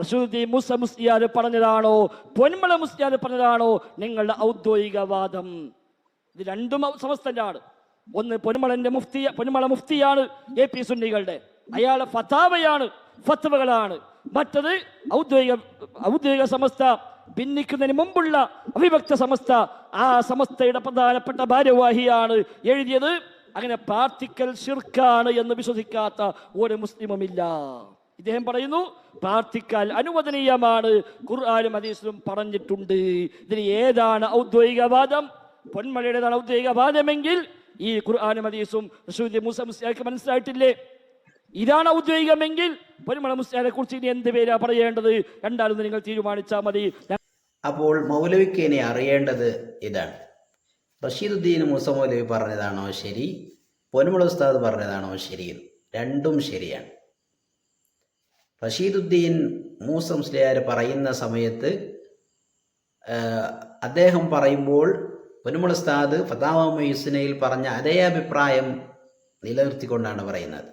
റഷീദുദ്ദീൻ മുസ മുസ്തിയാർ പറഞ്ഞതാണോ? പൊന്മള മുസ്തിയാർ പറഞ്ഞതാണോ? നിങ്ങളുടെ ഔദ്യോഗിക വാദം ഇത് രണ്ടും സമസ്തന്റാണ്. ഒന്ന് പൊന്മളന്റെ മുഫ്തി പൊന്മള മുഫ്തിയാണ് എ പി സുന്നികളുടെ. അയാളെ ഫതാവയാണ് ഫത്വകളാണ്. മറ്റത് ഔദ്യോഗിക ഔദ്യോഗിക സമസ്ത ഭിന്നിക്കുന്നതിന് മുമ്പുള്ള അവിഭക്ത സമസ്ത. ആ സമസ്തയുടെ പ്രധാനപ്പെട്ട ഭാരവാഹിയാണ് എഴുതിയത്. അങ്ങനെ പ്രാർത്ഥിക്കൽ ശിർക്കാണ് എന്ന് വിശ്വസിക്കാത്ത ഒരു മുസ്ലിമുമില്ല. ഇദ്ദേഹം പറയുന്നു പ്രാർത്ഥിക്കാൻ അനുവദനീയമാണ്. ഖുർആാനും ഹദീസിലും പറഞ്ഞിട്ടുണ്ട്. ഇതിന് ഏതാണ് ഔദ്യോഗികവാദം പൊന്മഴയുടേതാണ് ഔദ്യോഗികവാദമെങ്കിൽ ഈ ഖുർആാനും ഹദീസും മൂസ മനസ്സിലായിട്ടില്ലേ? ഇതാണ് ഔദ്യോഗികമെങ്കിൽ പൊന്മള മുസ്ലിയാരെ കുറിച്ച് ഇനി എന്ത് പേരാ പറയേണ്ടത്? രണ്ടാലും നിങ്ങൾ തീരുമാനിച്ചാൽ മതി. അപ്പോൾ മൗലവിക്ക് ഇനി അറിയേണ്ടത് ഇതാണ്. റഷീദുദ്ദീൻ മൂസ മൗലവി പറഞ്ഞതാണോ ശരി? പൊന്മുള ഉസ്താദ് പറഞ്ഞതാണോ ശരി? രണ്ടും ശരിയാണ്. റഷീദുദ്ദീൻ മൂസ മുസ്ലിയാർ പറയുന്ന സമയത്ത് അദ്ദേഹം പറയുമ്പോൾ പൊന്മുള ഉസ്താദ് ഫതാവ മൊയ്സിനയിൽ പറഞ്ഞ അതേ അഭിപ്രായം നിലനിർത്തിക്കൊണ്ടാണ് പറയുന്നത്.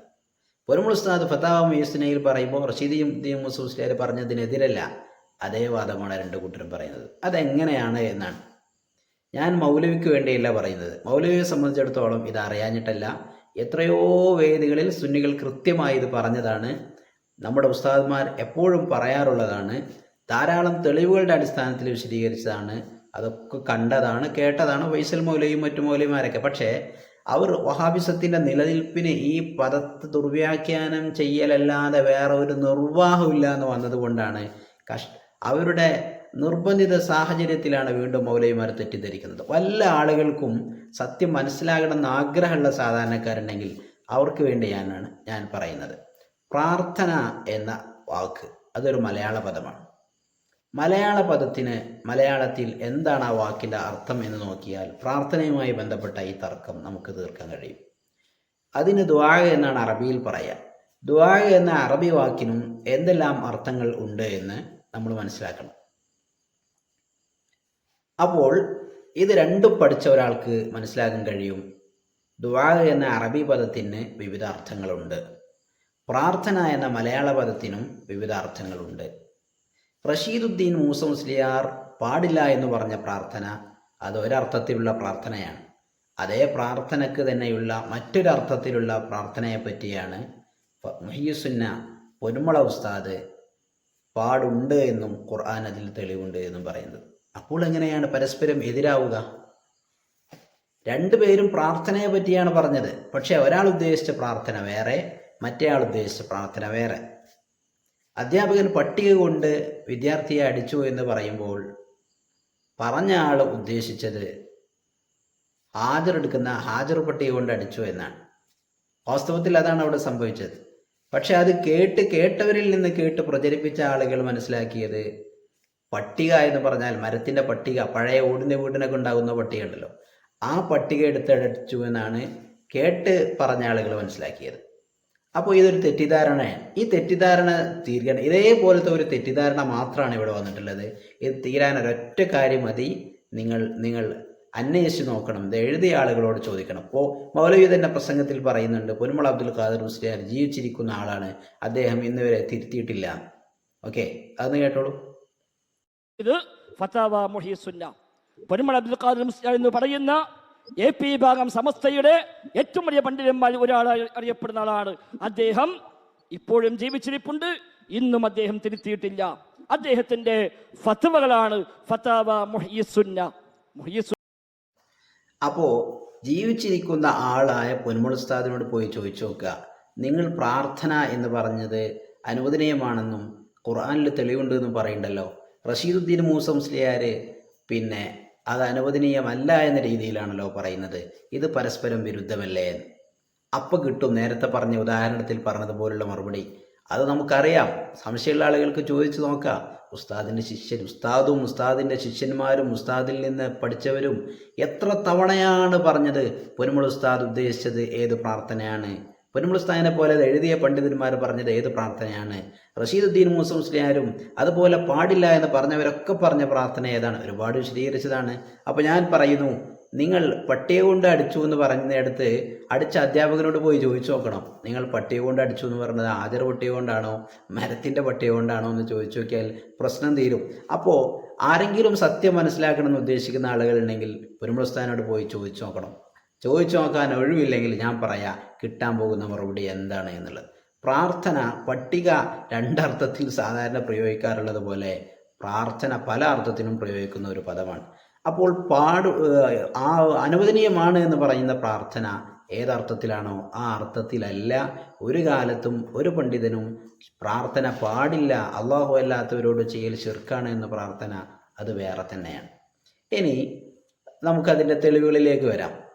പൊന്മുള ഉസ്താദ് ഫതാവ മൊയ്സിനയിൽ പറയുമ്പോൾ റഷീദുദ്ദീൻ മൂസ മുസ്ലിയാർ പറഞ്ഞതിനെതിരല്ല അതേ വാദമാണ് രണ്ട് കൂട്ടരും പറയുന്നത്. അതെങ്ങനെയാണ് എന്നാണ്. ഞാൻ മൗലവിക്ക് വേണ്ടിയല്ല പറയുന്നത്. മൗലവിയെ സംബന്ധിച്ചിടത്തോളം ഇത് അറിയാഞ്ഞിട്ടല്ല എത്രയോ വേദികളിൽ സുന്നികൾ കൃത്യമായി ഇത് പറഞ്ഞതാണ്. നമ്മുടെ ഉസ്താദ്മാർ എപ്പോഴും പറയാറുള്ളതാണ് ധാരാളം തെളിവുകളുടെ അടിസ്ഥാനത്തിൽ വിശദീകരിച്ചതാണ് അതൊക്കെ കണ്ടതാണ് കേട്ടതാണ് വൈസൽ മൗലയും മറ്റു മൗലയുമാരൊക്കെ പക്ഷേ അവർ വഹാബിസത്തിന്റെ നിലനിൽപ്പിന് ഈ പദത്ത് ദുർവ്യാഖ്യാനം ചെയ്യലല്ലാതെ വേറെ ഒരു നിർവാഹമില്ല എന്ന് വന്നതുകൊണ്ടാണ് കഷ് അവരുടെ നിർബന്ധിത സാഹചര്യത്തിലാണ് വീണ്ടും മൗലയുമാർ തെറ്റിദ്ധരിക്കുന്നത്. വല്ല ആളുകൾക്കും സത്യം മനസ്സിലാകണമെന്ന് ആഗ്രഹമുള്ള സാധാരണക്കാരുണ്ടെങ്കിൽ അവർക്ക് വേണ്ടി ഞാനാണ് ഞാൻ പറയുന്നത്. പ്രാർത്ഥന എന്ന വാക്ക് അതൊരു മലയാള പദമാണ്. മലയാള പദത്തിന് മലയാളത്തിൽ എന്താണ് ആ വാക്കിന്റെ അർത്ഥം എന്ന് നോക്കിയാൽ പ്രാർത്ഥനയുമായി ബന്ധപ്പെട്ട ഈ തർക്കം നമുക്ക് തീർക്കാൻ കഴിയും. അതിന് ദ്വാഗ എന്നാണ് അറബിയിൽ പറയുക ദ്വാഗ എന്ന അറബി വാക്കിനും എന്തെല്ലാം അർത്ഥങ്ങൾ ഉണ്ട് എന്ന് നമ്മൾ മനസ്സിലാക്കണം. അപ്പോൾ ഇത് രണ്ടും പഠിച്ച ഒരാൾക്ക് മനസ്സിലാക്കാൻ കഴിയും. ദുആ എന്ന അറബി പദത്തിന് വിവിധ അർത്ഥങ്ങളുണ്ട്. പ്രാർത്ഥന എന്ന മലയാള പദത്തിനും വിവിധ അർത്ഥങ്ങളുണ്ട്. റഷീദുദ്ദീൻ മൂസ മുസ്ലിയാർ പാടില്ല എന്ന് പറഞ്ഞ പ്രാർത്ഥന അത് ഒരർത്ഥത്തിലുള്ള പ്രാർത്ഥനയാണ്. അതേ പ്രാർത്ഥനയ്ക്ക് തന്നെയുള്ള മറ്റൊരർത്ഥത്തിലുള്ള പ്രാർത്ഥനയെ പറ്റിയാണ് മുഹിയുസുന്ന പൊന്മുള ഉസ്താദ് പാടുണ്ട് എന്നും ഖുർആൻ അതിൽ തെളിവുണ്ട് എന്നും പറയുന്നത്. അപ്പോൾ എങ്ങനെയാണ് പരസ്പരം എതിരാവുക? രണ്ടുപേരും പ്രാർത്ഥനയെ പറ്റിയാണ് പറഞ്ഞത്. പക്ഷേ ഒരാൾ ഉദ്ദേശിച്ച പ്രാർത്ഥന വേറെ മറ്റേ ആൾ ഉദ്ദേശിച്ച പ്രാർത്ഥന വേറെ. അധ്യാപകൻ പട്ടിക കൊണ്ട് വിദ്യാർത്ഥിയെ അടിച്ചു എന്ന് പറയുമ്പോൾ പറഞ്ഞ ആൾ ഉദ്ദേശിച്ചത് ഹാജർ എടുക്കുന്ന ഹാജർ പട്ടിക കൊണ്ട് അടിച്ചു എന്നാണ്. വാസ്തവത്തിൽ അതാണ് അവിടെ സംഭവിച്ചത്. പക്ഷെ അത് കേട്ട് കേട്ടവരിൽ നിന്ന് കേട്ട് പ്രചരിപ്പിച്ച ആളുകൾ മനസ്സിലാക്കിയത് പട്ടിക എന്ന് പറഞ്ഞാൽ മരത്തിന്റെ പട്ടിക പഴയ ഓടിന്റെ വീടിനൊക്കെ ഉണ്ടാകുന്ന പട്ടിക ഉണ്ടല്ലോ. ആ പട്ടിക എടുത്തടച്ചു എന്നാണ് കേട്ട് പറഞ്ഞ ആളുകൾ മനസ്സിലാക്കിയത്. അപ്പോൾ ഇതൊരു തെറ്റിദ്ധാരണയാണ് ഈ തെറ്റിദ്ധാരണ തീർക്കണം ഇതേപോലത്തെ ഒരു തെറ്റിദ്ധാരണ മാത്രമാണ് ഇവിടെ വന്നിട്ടുള്ളത്. ഇത് തീരാൻ ഒരൊറ്റ കാര്യം മതി. നിങ്ങൾ നിങ്ങൾ അന്വേഷിച്ച് നോക്കണം. ഇത് എഴുതിയ ആളുകളോട് ചോദിക്കണം. അപ്പോൾ മൗലവി തന്നെ പ്രസംഗത്തിൽ പറയുന്നുണ്ട് പൊന്മുള അബ്ദുൽ ഖാദർ മുസ്ലിയാർ ജീവിച്ചിരിക്കുന്ന ആളാണ്. അദ്ദേഹം ഇന്ന് വരെ തിരുത്തിയിട്ടില്ല. ഓക്കെ അതൊന്ന് കേട്ടോളൂ. ഇത് ഫത്താവ മുഹിസുന്ന. പൊന്മള അബ്ദുൽ ഖാദർ മുസ്ലിയാർ എന്ന് പറയുന്ന എ പി വിഭാഗം സമസ്തയുടെ ഏറ്റവും വലിയ പണ്ഡിതന്മാരിൽ ഒരാളായി അറിയപ്പെടുന്ന ആളാണ്. അദ്ദേഹം ഇപ്പോഴും ജീവിച്ചിരിപ്പുണ്ട്. ഇന്നും അദ്ദേഹം തിരുത്തിയിട്ടില്ല. അദ്ദേഹത്തിന്റെ ഫത്വകളാണ് ഫത്താവ മുഹിസുന്ന മുഹിസു അപ്പോൾ ജീവിച്ചിരിക്കുന്ന ആളായ പൊന്മുൾ ഉസ്താദിനോട് പോയി ചോദിച്ചു നോക്കുക. നിങ്ങൾ പ്രാർത്ഥന എന്ന് പറഞ്ഞത് അനുവദനീയമാണെന്നും ഖുർആനിൽ തെളിവുണ്ട് എന്നും പറയണ്ടല്ലോ. റഷീദുദ്ദീൻ മൂസ മുസ്ലിയാർ പിന്നെ അത് അനുവദനീയമല്ല എന്ന രീതിയിലാണല്ലോ പറയുന്നത്. ഇത് പരസ്പരം വിരുദ്ധമല്ലേ? അപ്പം കിട്ടും. നേരത്തെ പറഞ്ഞ ഉദാഹരണത്തിൽ പറഞ്ഞതുപോലുള്ള മറുപടി. അത് നമുക്കറിയാം. സംശയമുള്ള ആളുകൾക്ക് ചോദിച്ചു നോക്കാം. ഉസ്താദിന്റെ ശിഷ്യൻ ഉസ്താദും ഉസ്താദിന്റെ ശിഷ്യന്മാരും ഉസ്താദിൽ നിന്ന് പഠിച്ചവരും എത്ര തവണയാണ് പറഞ്ഞത്? പൊന്മുൾ ഉസ്താദ് ഉദ്ദേശിച്ചത് ഏത് പ്രാർത്ഥനയാണ്? പൊന്മുൾ പോലെ എഴുതിയ പണ്ഡിതന്മാർ പറഞ്ഞത് ഏത് പ്രാർത്ഥനയാണ്? റഷീദുദ്ദീൻ മൂസ മുസ്ലിയാരും അതുപോലെ പാടില്ല എന്ന് പറഞ്ഞവരൊക്കെ പറഞ്ഞ പ്രാർത്ഥന ഏതാണ്? ഒരുപാട് വിശദീകരിച്ചതാണ്. അപ്പോൾ ഞാൻ പറയുന്നു നിങ്ങൾ പട്ടിയെ കൊണ്ട് അടിച്ചു എന്ന് പറഞ്ഞിടത്ത് അടിച്ച അധ്യാപകനോട് പോയി ചോദിച്ചു നോക്കണം. നിങ്ങൾ പട്ടിയെ കൊണ്ട് അടിച്ചു എന്ന് പറഞ്ഞത് ആചാര പട്ടിയെ കൊണ്ടാണോ മരത്തിന്റെ പട്ടിയെ കൊണ്ടാണോ എന്ന് ചോദിച്ചു നോക്കിയാൽ പ്രശ്നം തീരും. അപ്പോൾ ആരെങ്കിലും സത്യം മനസ്സിലാക്കണമെന്ന് ഉദ്ദേശിക്കുന്ന ആളുകളുണ്ടെങ്കിൽ പുരുമസ്ഥാനോട് പോയി ചോദിച്ചു നോക്കണം. ചോദിച്ചു നോക്കാൻ ഒഴിവില്ലെങ്കിൽ ഞാൻ പറയാം. കിട്ടാൻ പോകുന്ന മറുപടി എന്താണ് എന്നുള്ളത്. പ്രാർത്ഥന പട്ടിക രണ്ടർത്ഥത്തിൽ സാധാരണ പ്രയോഗിക്കാറുള്ളത് പോലെ പ്രാർത്ഥന പല അർത്ഥത്തിനും പ്രയോഗിക്കുന്ന ഒരു പദമാണ്. അപ്പോൾ പാടു ആ അനുവദനീയമാണ് എന്ന് പറയുന്ന പ്രാർത്ഥന ഏതർത്ഥത്തിലാണോ? ആ അർത്ഥത്തിലല്ല. ഒരു കാലത്തും ഒരു പണ്ഡിതനും പ്രാർത്ഥന പാടില്ല. അള്ളാഹു അല്ലാത്തവരോട് ചെയ്യൽ ചെറുക്കാണ് എന്ന പ്രാർത്ഥന അത് വേറെ തന്നെയാണ്. ഇനി നമുക്കതിന്റെ തെളിവുകളിലേക്ക് വരാം.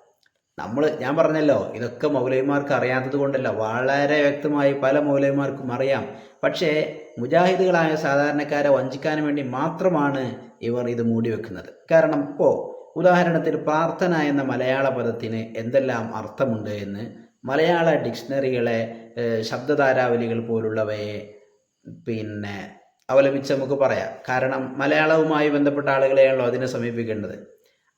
നമ്മൾ ഞാൻ പറഞ്ഞല്ലോ ഇതൊക്കെ മൗലവിമാർക്ക് അറിയാത്തത് കൊണ്ടല്ല വളരെ വ്യക്തമായി പല മൗലവിമാർക്കും അറിയാം. പക്ഷേ മുജാഹിദുകളായ സാധാരണക്കാരെ വഞ്ചിക്കാൻ വേണ്ടി മാത്രമാണ് ഇവർ ഇത് മൂടി വെക്കുന്നത്. കാരണം ഇപ്പോൾ ഉദാഹരണത്തിന് പ്രാർത്ഥന എന്ന മലയാള പദത്തിന് എന്തെല്ലാം അർത്ഥമുണ്ട് എന്ന് മലയാള ഡിക്ഷണറികളെ ശബ്ദധാരാവലികൾ പോലുള്ളവയെ പിന്നെ അവലംബിച്ച് നമുക്ക് പറയാം. കാരണം മലയാളവുമായി ബന്ധപ്പെട്ട ആളുകളെയാണല്ലോ അതിനെ സമീപിക്കേണ്ടത്.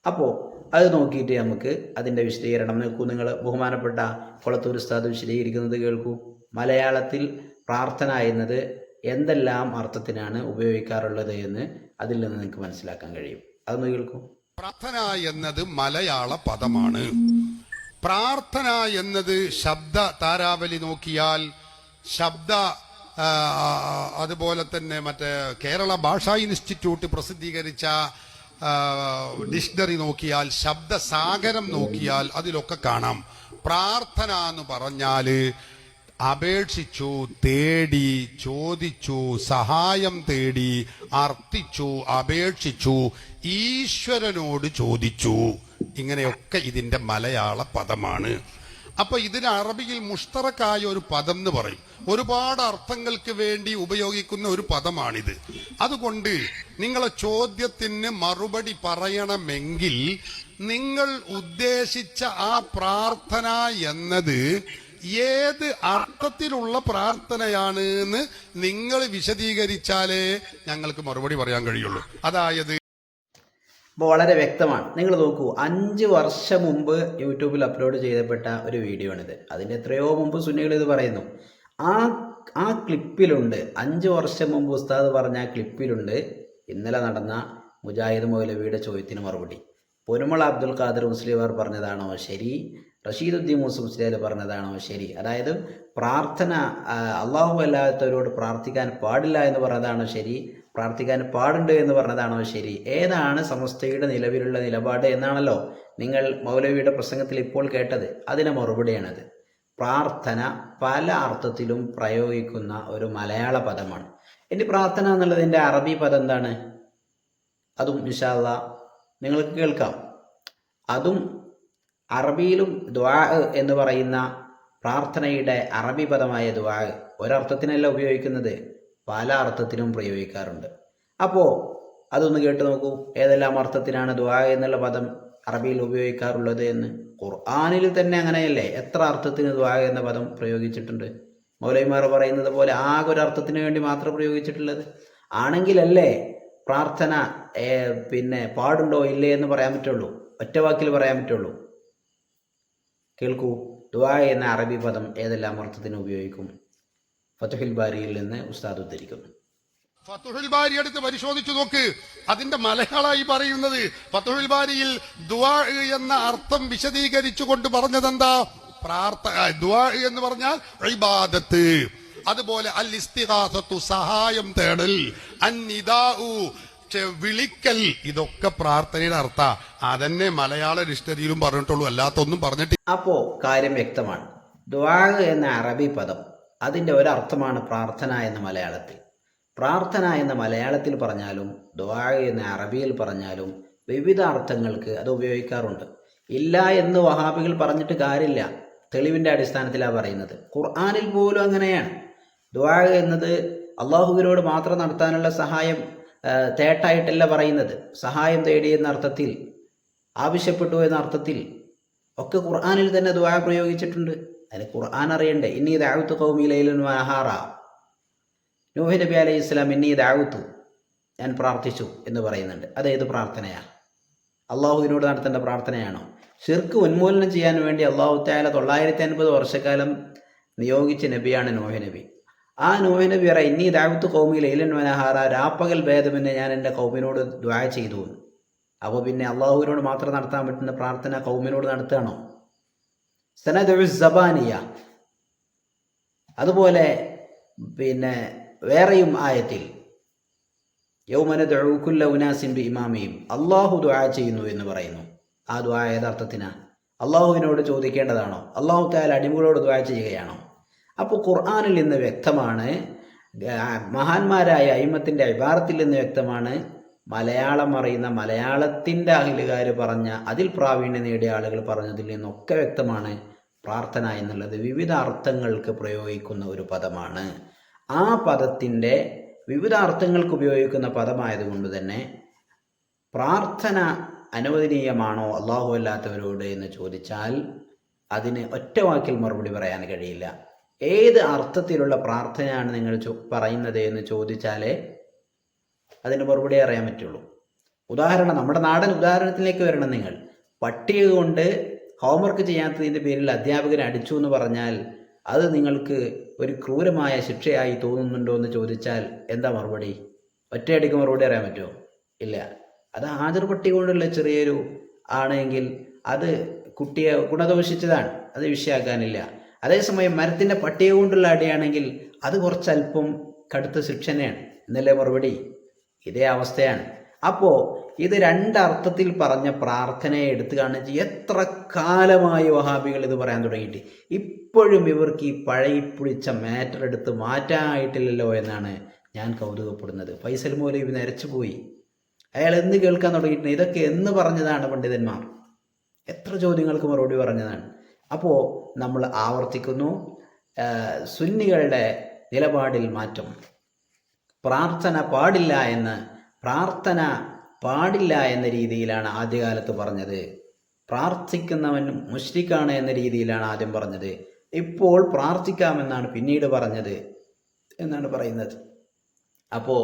അപ്പോൾ അത് നോക്കിയിട്ട് നമുക്ക് അതിന്റെ വിശദീകരണം നോക്കൂ. നിങ്ങൾ ബഹുമാനപ്പെട്ട കൊളത്തൂർ ഉസ്താദ് വിശദീകരിക്കുന്നത് കേൾക്കൂ. മലയാളത്തിൽ പ്രാർത്ഥന എന്നത് എന്തെല്ലാം അർത്ഥത്തിനാണ് ഉപയോഗിക്കാറുള്ളത് എന്ന് അതിൽ നിന്ന് നിങ്ങൾക്ക് മനസ്സിലാക്കാൻ കഴിയും. അതൊന്ന് കേൾക്കൂ. പ്രാർത്ഥന എന്നത് മലയാള പദമാണ്. പ്രാർത്ഥന എന്നത് ശബ്ദ താരാവലി നോക്കിയാൽ ശബ്ദ അതുപോലെ തന്നെ മറ്റേ കേരള ഭാഷാ ഇൻസ്റ്റിറ്റ്യൂട്ട് പ്രസിദ്ധീകരിച്ച ഡിക്ഷണറി നോക്കിയാൽ ശബ്ദസാഗരം നോക്കിയാൽ അതിലൊക്കെ കാണാം. പ്രാർത്ഥന എന്ന് പറഞ്ഞാൽ അപേക്ഷിച്ചു തേടി ചോദിച്ചു സഹായം തേടി അർത്ഥിച്ചു അപേക്ഷിച്ചു ഈശ്വരനോട് ചോദിച്ചു. ഇങ്ങനെയൊക്കെ ഇതിന്റെ മലയാള പദമാണ്. അപ്പൊ ഇതിന് അറബിയിൽ മുഷ്തറക്കായ ഒരു പദം എന്ന് പറയും. ഒരുപാട് അർത്ഥങ്ങൾക്ക് വേണ്ടി ഉപയോഗിക്കുന്ന ഒരു പദമാണിത്. അതുകൊണ്ട് നിങ്ങളെ ചോദ്യത്തിന് മറുപടി പറയണമെങ്കിൽ നിങ്ങൾ ഉദ്ദേശിച്ച ആ പ്രാർത്ഥന എന്നത് ഏത് അർത്ഥത്തിലുള്ള പ്രാർത്ഥനയാണ് എന്ന് നിങ്ങൾ വിശദീകരിച്ചാലേ ഞങ്ങൾക്ക് മറുപടി പറയാൻ കഴിയുള്ളൂ. അതായത് അപ്പോൾ വളരെ വ്യക്തമാണ്. നിങ്ങൾ നോക്കൂ അഞ്ച് വർഷം മുമ്പ് യൂട്യൂബിൽ അപ്ലോഡ് ചെയ്തപ്പെട്ട ഒരു വീഡിയോ ആണിത്. അതിന്റെ എത്രയോ മുമ്പ് സുന്നികൾ ഇത് പറയുന്നു. ആ ആ ക്ലിപ്പിലുണ്ട് അഞ്ച് വർഷം മുമ്പ് ഉസ്താദ് പറഞ്ഞ ആ ക്ലിപ്പിലുണ്ട് ഇന്നലെ നടന്ന മുജാഹിദ് മൗലവിയുടെ ചോദ്യത്തിന് മറുപടി. പൊരുമള അബ്ദുൽ ഖാദർ മുസ്ലിവാർ പറഞ്ഞതാണോ ശരി? റഷീദുദ്ദീൻ മൂസ് മുസ്ലിയാൽ പറഞ്ഞതാണോ ശരി? അതായത് പ്രാർത്ഥന അള്ളാഹു അല്ലാത്തവരോട് പ്രാർത്ഥിക്കാൻ പാടില്ല എന്ന് പറഞ്ഞതാണോ ശരി? പ്രാർത്ഥിക്കാൻ പാടുണ്ട് എന്ന് പറഞ്ഞതാണോ ശരി? ഏതാണ് സമസ്തയുടെ നിലവിലുള്ള നിലപാട് എന്നാണല്ലോ നിങ്ങൾ മൗലവിയുടെ പ്രസംഗത്തിൽ ഇപ്പോൾ കേട്ടത്. അതിന് മറുപടിയാണത്. പ്രാർത്ഥന പല അർത്ഥത്തിലും പ്രയോഗിക്കുന്ന ഒരു മലയാള പദമാണ്. ഇനി പ്രാർത്ഥന എന്നുള്ളതിന്റെ അറബി പദം എന്താണ്? അതും ഇൻഷാല്ല നിങ്ങൾക്ക് കേൾക്കാം. അതും അറബിയിലും ദ്വാ എന്ന് പറയുന്ന പ്രാർത്ഥനയുടെ അറബി പദമായ ദ്വാ ഒരർത്ഥത്തിനല്ല ഉപയോഗിക്കുന്നത്. പല അർത്ഥത്തിനും പ്രയോഗിക്കാറുണ്ട്. അപ്പോൾ അതൊന്ന് കേട്ട് നോക്കൂ. ഏതെല്ലാം അർത്ഥത്തിനാണ് ദുആ എന്നുള്ള പദം അറബിയിൽ ഉപയോഗിക്കാറുള്ളത് എന്ന്? ഖുർആാനിൽ തന്നെ അങ്ങനെയല്ലേ? എത്ര അർത്ഥത്തിന് ദുആ എന്ന പദം പ്രയോഗിച്ചിട്ടുണ്ട്? മൗലൈമാർ പറയുന്നത് പോലെ ആകെ ഒരു അർത്ഥത്തിന് വേണ്ടി മാത്രം പ്രയോഗിച്ചിട്ടുള്ളത്? ആണെങ്കിലല്ലേ പ്രാർത്ഥന പിന്നെ പാടുണ്ടോ ഇല്ലേ എന്ന് പറയാൻ പറ്റുള്ളൂ. ഒറ്റ വാക്കിൽ പറയാൻ പറ്റുള്ളൂ. കേൾക്കൂ. ദുആ എന്ന അറബി പദം ഏതെല്ലാം അർത്ഥത്തിന് ഉപയോഗിക്കും? ഫതുഹിൽ ബാരിയിൽ നിന്ന് ഉസ്താദ് ഉദ്ധരിക്കുന്നു. ഫത്തുഹുൽ ബാരി എടുത്ത് പരിശോധിച്ചു നോക്ക്. അതിന്റെ മലയാളമായി പറയുന്നത് ഫത്തുഹുൽ ബാരിയിൽ ദുവാ എന്ന അർത്ഥം വിശദീകരിച്ചു കൊണ്ട് പറഞ്ഞതെന്താ? പ്രാർത്ഥന ദുവാ എന്ന് പറഞ്ഞാൽ ഇബാദത്ത്. അതുപോലെ അൽ ഇസ്തിഹാസത്തു സഹായം തേടൽ അന്നിദാഉ വിളിക്കൽ ഇതൊക്കെ പ്രാർത്ഥനയുടെ അർത്ഥ. അതന്നെ മലയാള ഡിക്ഷണറിയിലും പറഞ്ഞിട്ടുള്ളൂ അല്ലാത്തൊന്നും പറഞ്ഞിട്ട് അപ്പോ കാര്യം വ്യക്തമാണ്. ദുആ എന്ന അറബി പദം അതിന്റെ ഒരർത്ഥമാണ് പ്രാർത്ഥന എന്ന മലയാളത്തിൽ. പ്രാർത്ഥന എന്ന മലയാളത്തിൽ പറഞ്ഞാലും ദുആ എന്ന അറബിയിൽ പറഞ്ഞാലും വിവിധ അർത്ഥങ്ങൾക്ക് അത് ഉപയോഗിക്കാറുണ്ട്. ഇല്ല എന്ന് വഹാബികൾ പറഞ്ഞിട്ട് കാര്യമില്ല. തെളിവിന്റെ അടിസ്ഥാനത്തിലാണ് പറയുന്നത്. ഖുർആാനിൽ പോലും അങ്ങനെയാണ്. ദുആ എന്നത് അള്ളാഹുവിനോട് മാത്രം നടത്താനുള്ള സഹായം തേട്ടായിട്ടല്ല പറയുന്നത്. സഹായം തേടി എന്ന അർത്ഥത്തിൽ ആവശ്യപ്പെട്ടു എന്ന അർത്ഥത്തിൽ ഒക്കെ ഖുർആാനിൽ തന്നെ ദുആ പ്രയോഗിച്ചിട്ടുണ്ട്. അതിന് ഖുർആൻ അറിയണ്ടേ? ഇന്നീ ദാവത്ത് കൗമി ലൈലൻ വഹാറ നൂഹ് നബി അലൈഹി ഇസ്ലാം ഇന്നീ ദാവത്തു ഞാൻ പ്രാർത്ഥിച്ചു എന്ന് പറയുന്നുണ്ട്. അത് ഏത് പ്രാർത്ഥനയാണ് അള്ളാഹുവിനോട് നടത്തേണ്ട പ്രാർത്ഥനയാണോ? ഷിർക്ക് ഉന്മൂലനം ചെയ്യാൻ വേണ്ടി അള്ളാഹു താല തൊള്ളായിരത്തി അൻപത് വർഷക്കാലം നിയോഗിച്ച നബിയാണ് നോഹ നബി. ആ നോഹ നബി പറ ഇന്നീ ദാവത്ത് കൗമി ലൈലൻ വനഹാറ രാപ്പകൽ ഭേദമെന്ന് ഞാൻ എന്റെ കൗമിനോട് ദ്വായ ചെയ്തു. അപ്പോൾ പിന്നെ അള്ളാഹുവിനോട് മാത്രം നടത്താൻ പറ്റുന്ന പ്രാർത്ഥന കൗമിനോട് നടത്തുകയാണോ? സനദ് സബാനിയ. അതുപോലെ പിന്നെ വേറെയും ആയത്തിൽ യൗമന ഉനാസിൻ ബി ഇമാമിയും അള്ളാഹു ദുആ ചെയ്യുന്നു എന്ന് പറയുന്നു. ആ ദുആ യഥാർത്ഥത്തിന്? അള്ളാഹുവിനോട് ചോദിക്കേണ്ടതാണോ? അള്ളാഹു താല അടിമകളോട് ദുആ ചെയ്യുകയാണോ? അപ്പോൾ ഖുർആാനിൽ നിന്ന് വ്യക്തമാണ് മഹാന്മാരായ അയിമത്തിന്റെ അഭിഭാരത്തിൽ നിന്ന് വ്യക്തമാണ് മലയാളം അറിയുന്ന മലയാളത്തിന്റെ അഖിലുകാർ പറഞ്ഞ അതിൽ പ്രാവീണ്യം നേടിയ ആളുകൾ പറഞ്ഞതിൽ നിന്നൊക്കെ വ്യക്തമാണ് പ്രാർത്ഥന എന്നുള്ളത്. വിവിധ അർത്ഥങ്ങൾക്ക് പ്രയോഗിക്കുന്ന ഒരു പദമാണ്. ആ പദത്തിന്റെ വിവിധ അർത്ഥങ്ങൾക്ക് ഉപയോഗിക്കുന്ന പദമായതുകൊണ്ട് തന്നെ പ്രാർത്ഥന അനുവദനീയമാണോ അള്ളാഹു അല്ലാത്തവരോട് എന്ന് ചോദിച്ചാൽ അതിന് ഒറ്റ വാക്കിൽ മറുപടി പറയാൻ കഴിയില്ല. ഏത് അർത്ഥത്തിലുള്ള പ്രാർത്ഥനയാണ് നിങ്ങൾ പറയുന്നത് എന്ന് ചോദിച്ചാലേ അതിന് മറുപടി അറിയാൻ പറ്റുള്ളൂ. ഉദാഹരണം നമ്മുടെ നാടൻ ഉദാഹരണത്തിലേക്ക് വരണം നിങ്ങൾ. പട്ടിക കൊണ്ട് ഹോംവർക്ക് ചെയ്യാത്തതിന്റെ പേരിൽ അധ്യാപകൻ അടിച്ചു എന്ന് പറഞ്ഞാൽ അത് നിങ്ങൾക്ക് ഒരു ക്രൂരമായ ശിക്ഷയായി തോന്നുന്നുണ്ടോ എന്ന് ചോദിച്ചാൽ എന്താ മറുപടി? ഒറ്റയടിക്ക് മറുപടി അറിയാൻ പറ്റുമോ? ഇല്ല. അത് ഹാജർ പട്ടിക കൊണ്ടുള്ള ചെറിയൊരു ആണെങ്കിൽ അത് കുട്ടിയെ ഗുണദോഷിച്ചതാണ്. അത് വിഷയാക്കാനില്ല. അതേസമയം മരത്തിന്റെ പട്ടിക കൊണ്ടുള്ള അടിയാണെങ്കിൽ അത് കുറച്ചല്പം കടുത്ത ശിക്ഷനെയാണ് എന്നല്ലേ മറുപടി? ഇതേ അവസ്ഥയാണ്. അപ്പോൾ ഇത് രണ്ടർത്ഥത്തിൽ പറഞ്ഞ പ്രാർത്ഥനയെ എടുത്തു കാണിച്ച് എത്ര കാലമായി വഹാബികൾ ഇത് പറയാൻ തുടങ്ങിയിട്ട്. ഇപ്പോഴും ഇവർക്ക് ഈ പഴയിപ്പിടിച്ച മാറ്റർ എടുത്ത് മാറ്റാനായിട്ടില്ലല്ലോ എന്നാണ് ഞാൻ കൗതുകപ്പെടുന്നത്. ഫൈസൽ മൗലവി നരച്ചു പോയി. അയാൾ എന്ന് കേൾക്കാൻ തുടങ്ങിയിട്ടുണ്ട്? ഇതൊക്കെ എന്ന് പറഞ്ഞതാണ് പണ്ഡിതന്മാർ. എത്ര ചോദ്യങ്ങൾക്ക് മറുപടി പറഞ്ഞതാണ്. അപ്പോൾ നമ്മൾ ആവർത്തിക്കുന്നു. സുന്നികളുടെ നിലപാടിൽ മാറ്റം. പ്രാർത്ഥന പാടില്ല എന്ന് പ്രാർത്ഥന പാടില്ല എന്ന രീതിയിലാണ് ആദ്യകാലത്ത് പറഞ്ഞത്. പ്രാർത്ഥിക്കുന്നവൻ മുഷ്രിക്കാണ് എന്ന രീതിയിലാണ് ആദ്യം പറഞ്ഞത്. ഇപ്പോൾ പ്രാർത്ഥിക്കാമെന്നാണ് പിന്നീട് പറഞ്ഞത് എന്നാണ് പറയുന്നത്. അപ്പോൾ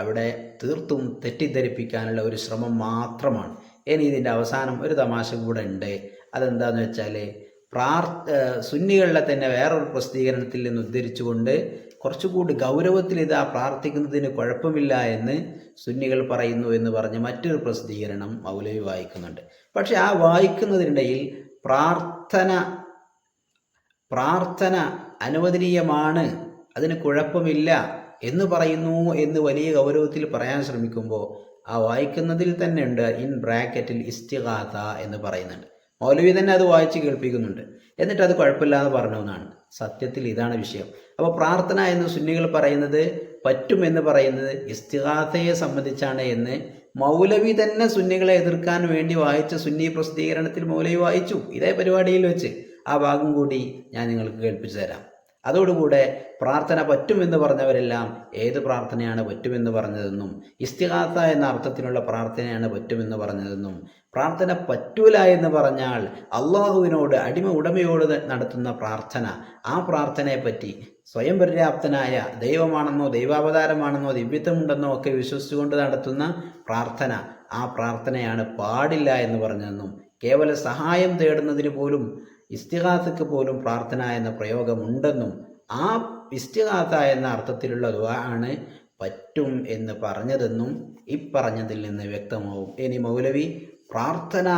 അവിടെ തീർത്തും തെറ്റിദ്ധരിപ്പിക്കാനുള്ള ഒരു ശ്രമം മാത്രമാണ്. ഇനി ഇതിന്റെ അവസാനം ഒരു തമാശ കൂടെ ഉണ്ട്. അതെന്താന്ന് വെച്ചാൽ പ്രാർ സുന്നികളിലെ തന്നെ വേറൊരു പ്രസിദ്ധീകരണത്തിൽ നിന്ന് ഉദ്ധരിച്ചുകൊണ്ട് കുറച്ചുകൂടി ഗൗരവത്തിൽ ഇതാ പ്രാർത്ഥിക്കുന്നതിന് കുഴപ്പമില്ല എന്ന് സുന്നികൾ പറയുന്നു എന്ന് പറഞ്ഞ് മറ്റൊരു പ്രസിദ്ധീകരണം മൗലവി വായിക്കുന്നുണ്ട്. പക്ഷെ ആ വായിക്കുന്നതിനിടയിൽ പ്രാർത്ഥന പ്രാർത്ഥന അനുവദനീയമാണ് അതിന് കുഴപ്പമില്ല എന്ന് പറയുന്നു എന്ന് വലിയ ഗൗരവത്തിൽ പറയാൻ ശ്രമിക്കുമ്പോൾ ആ വായിക്കുന്നതിൽ തന്നെ ഉണ്ട് ഇൻ ബ്രാക്കറ്റിൽ ഇസ്തിഗാഥ എന്ന് പറയുന്നുണ്ട്. മൗലവി തന്നെ അത് വായിച്ച് കേൾപ്പിക്കുന്നുണ്ട്. എന്നിട്ട് അത് കുഴപ്പമില്ലാതെ പറഞ്ഞു എന്നാണ് സത്യത്തിൽ ഇതാണ് വിഷയം. അപ്പോൾ പ്രാർത്ഥന എന്ന് സുന്നികൾ പറയുന്നത് പറ്റുമെന്ന് പറയുന്നത് ഇസ്തിഹാസയെ സംബന്ധിച്ചാണ് എന്ന് മൗലവി തന്നെ സുന്നികളെ എതിർക്കാൻ വേണ്ടി വായിച്ച സുന്നി പ്രസിദ്ധീകരണത്തിൽ മൗലവി വായിച്ചു. ഇതേ പരിപാടിയിൽ വെച്ച് ആ ഭാഗം കൂടി ഞാൻ നിങ്ങൾക്ക് കേൾപ്പിച്ചു തരാം. അതോടുകൂടെ പ്രാർത്ഥന പറ്റുമെന്ന് പറഞ്ഞവരെല്ലാം ഏത് പ്രാർത്ഥനയാണ് പറ്റുമെന്ന് പറഞ്ഞതെന്നും ഇസ്തിഹാസ എന്ന അർത്ഥത്തിലുള്ള പ്രാർത്ഥനയാണ് പറ്റുമെന്ന് പറഞ്ഞതെന്നും പ്രാർത്ഥന പറ്റൂല എന്ന് പറഞ്ഞാൽ അള്ളാഹുവിനോട് അടിമ ഉടമയോട് നടത്തുന്ന പ്രാർത്ഥന ആ പ്രാർത്ഥനയെ പറ്റി സ്വയം പര്യാപ്തനായ ദൈവമാണെന്നോ ദൈവാവതാരമാണെന്നോ ദിവ്യത്വമുണ്ടെന്നോ ഒക്കെ വിശ്വസിച്ചുകൊണ്ട് നടത്തുന്ന പ്രാർത്ഥന. ആ പ്രാർത്ഥനയാണ് പാടില്ല എന്ന് പറഞ്ഞതെന്നും കേവല സഹായം തേടുന്നതിന് പോലും ഇസ്തിഹാസക്ക് പോലും പ്രാർത്ഥന എന്ന പ്രയോഗമുണ്ടെന്നും ആ ഇസ്തിഹാസ എന്ന അർത്ഥത്തിലുള്ള ദുആ ആണ് പറ്റും എന്ന് പറഞ്ഞതെന്നും ഇപ്പറഞ്ഞതിൽ നിന്ന് വ്യക്തമാവും. ഇനി മൗലവി പ്രാർത്ഥന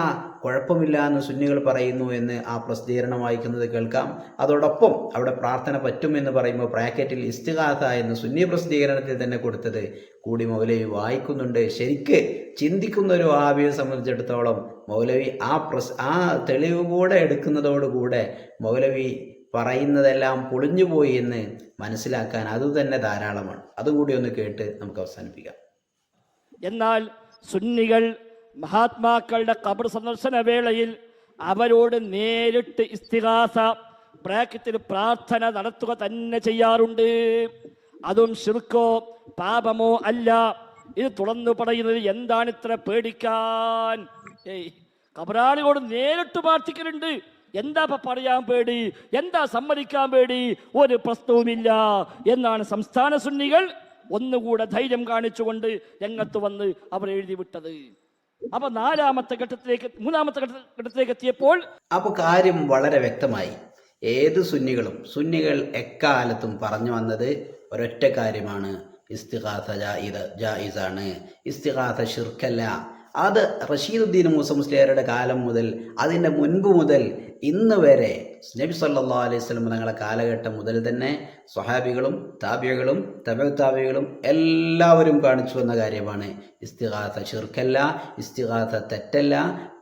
കുഴപ്പമില്ല എന്ന് സുന്നികൾ പറയുന്നു എന്ന് ആ പ്രസിദ്ധീകരണം വായിക്കുന്നത് കേൾക്കാം. അതോടൊപ്പം അവിടെ പ്രാർത്ഥന പറ്റും എന്ന് പറയുമ്പോൾ ബ്രാക്കറ്റിൽ ഇസ്തിഹാസ എന്ന് സുന്നി പ്രസിദ്ധീകരണത്തിൽ തന്നെ കൊടുത്തത് കൂടി മൗലവി വായിക്കുന്നുണ്ട്. ശരിക്ക് ചിന്തിക്കുന്ന ഒരു ആവിയെ സംബന്ധിച്ചിടത്തോളം മൗലവി ആ പ്രസ് ആ തെളിവ് കൂടെ എടുക്കുന്നതോടുകൂടെ മൗലവി പറയുന്നതെല്ലാം പൊളിഞ്ഞുപോയി എന്ന് മനസ്സിലാക്കാൻ അതുതന്നെ ധാരാളമാണ്. അതുകൂടി ഒന്ന് കേട്ട് നമുക്ക് അവസാനിപ്പിക്കാം. എന്നാൽ സുന്നികൾ മഹാത്മാക്കളുടെ കബർ സന്ദർശന വേളയിൽ അവരോട് നേരിട്ട് ഇസ്തിഹാസ ബ്രാക്കറ്റിൽ പ്രാർത്ഥന നടത്തുക തന്നെ ചെയ്യാറുണ്ട്. അതും ശിർക്കോ പാപമോ അല്ല. ഇത് തുറന്നു പറയുന്നത് എന്താണ് ഇത്ര പേടിക്കാൻ? ഏയ് കബറാളികളോട് നേരിട്ട് പ്രാർത്ഥിക്കലുണ്ട്. എന്താ പറയാൻ പേടി? എന്താ സമ്മതിക്കാൻ പേടി? ഒരു പ്രശ്നവുമില്ല എന്നാണ് സംസ്ഥാന സുന്നികൾ ഒന്നുകൂടെ ധൈര്യം കാണിച്ചുകൊണ്ട് രംഗത്ത് വന്ന് അവർ എഴുതി വിട്ടത് അപ്പൊ നാലാമത്തെ ഘട്ടത്തിലേക്ക് മൂന്നാമത്തെ ഘട്ട- ഘട്ടത്തിലേക്ക് എത്തിയപ്പോൾ അപ്പോൾ കാര്യം വളരെ വ്യക്തമായി. ഏത് സുന്നികളും സുന്നികൾ എക്കാലത്തും പറഞ്ഞു വന്നത് ഒരൊറ്റ കാര്യമാണ്. ഇസ്തിഹാസ ജായിദ ജായിസാണ് ഇസ്തിഹാസ ഷിർക്കല്ല അത് റഷീദുദ്ദീൻ മൂസ മുസ്ലിയാരുടെ കാലം മുതൽ അതിന്റെ മുൻപ് മുതൽ ഇന്ന് വരെ നബി സല്ലാ അലൈഹി സ്വലം തങ്ങളുടെ കാലഘട്ടം മുതൽ തന്നെ സ്വഹാബികളും താബികളും എല്ലാവരും കാണിച്ചു വന്ന കാര്യമാണ്. ഇസ്തിഹാസ ഷിർക്കല്ല ഇസ്തിഹാസ തെറ്റല്ല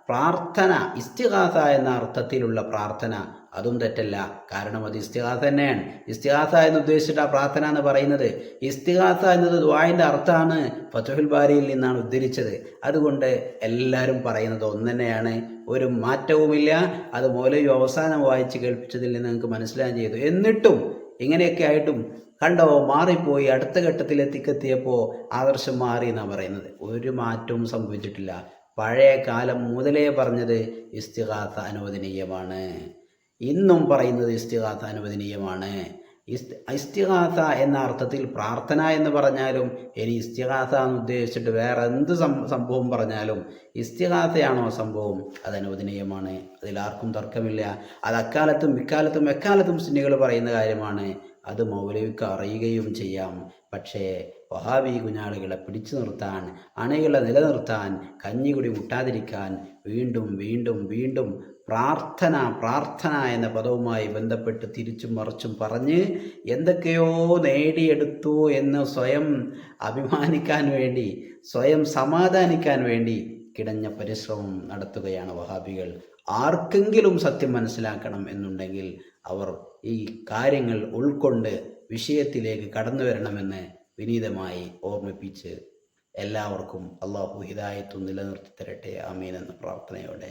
പ്രാർത്ഥന ഇസ്തിഹാസ എന്ന അർത്ഥത്തിലുള്ള പ്രാർത്ഥന അതും തെറ്റല്ല. കാരണം അത് ഇസ്തിഹാസ തന്നെയാണ്. ഇസ്തിഹാസ എന്ന് ഉദ്ദേശിച്ചിട്ട് ആ പ്രാർത്ഥന എന്ന് പറയുന്നത് ഇസ്തിഹാസ എന്നത് ദ്വായിന്റെ അർത്ഥമാണ് ഫതുഹുൽ ബാരിയിൽ നിന്നാണ് ഉദ്ധരിച്ചത്. അതുകൊണ്ട് എല്ലാവരും പറയുന്നത് ഒന്ന് ഒരു മാറ്റവുമില്ല. അത് മൗലവി അവസാനം വായിച്ച് കേൾപ്പിച്ചതിൽ നിന്ന് നിങ്ങൾക്ക് മനസ്സിലാകാൻ ചെയ്തു. എന്നിട്ടും ഇങ്ങനെയൊക്കെ ആയിട്ടും കണ്ടോ മാറിപ്പോയി അടുത്ത ഘട്ടത്തിൽ എത്തിക്കെത്തിയപ്പോൾ ആദർശം മാറി എന്നാണ് പറയുന്നത്. ഒരു മാറ്റവും സംഭവിച്ചിട്ടില്ല. പഴയ കാലം മുതലേ പറഞ്ഞത് ഇസ്തിഹാസ അനുവദനീയമാണ്. ഇന്നും പറയുന്നത് ഇസ്തികാത്ത അനുവദനീയമാണ്. ഇസ്തികാത്ത എന്ന അർത്ഥത്തിൽ പ്രാർത്ഥന എന്ന് പറഞ്ഞാലും ഇനി ഇസ്തികാത്ത എന്ന് ഉദ്ദേശിച്ചിട്ട് വേറെ എന്ത് സംഭവം പറഞ്ഞാലും ഇസ്തികാത്തയാണോ സംഭവം? അത് അനുവദനീയമാണ്. അതിലാർക്കും തർക്കമില്ല. അത് അക്കാലത്തും ഇക്കാലത്തും എക്കാലത്തും സുന്നികൾ പറയുന്ന കാര്യമാണ്. അത് മൗലവിക്ക് അറിയുകയും ചെയ്യാം. പക്ഷേ വഹാബി കുഞ്ഞാളുകളെ പിടിച്ചു നിർത്താൻ അണികളെ നിലനിർത്താൻ കഞ്ഞികുടി മുട്ടാതിരിക്കാൻ വീണ്ടും വീണ്ടും വീണ്ടും പ്രാർത്ഥന പ്രാർത്ഥന എന്ന പദവുമായി ബന്ധപ്പെട്ട് തിരിച്ചും മറിച്ചും പറഞ്ഞ് എന്തൊക്കെയോ നേടിയെടുത്തു എന്ന് സ്വയം അഭിമാനിക്കാൻ വേണ്ടി സ്വയം സമാധാനിക്കാൻ വേണ്ടി കിടഞ്ഞ പരിശ്രമം നടത്തുകയാണ് വഹാബികൾ. ആർക്കെങ്കിലും സത്യം മനസ്സിലാക്കണം എന്നുണ്ടെങ്കിൽ അവർ ഈ കാര്യങ്ങൾ ഉൾക്കൊണ്ട് വിഷയത്തിലേക്ക് കടന്നു വരണമെന്ന് വിനീതമായി ഓർമ്മിപ്പിച്ച് എല്ലാവർക്കും അള്ളാഹു ഹിതായത്വം നിലനിർത്തി തരട്ടെ ആമീൻ എന്ന പ്രാർത്ഥനയോടെ.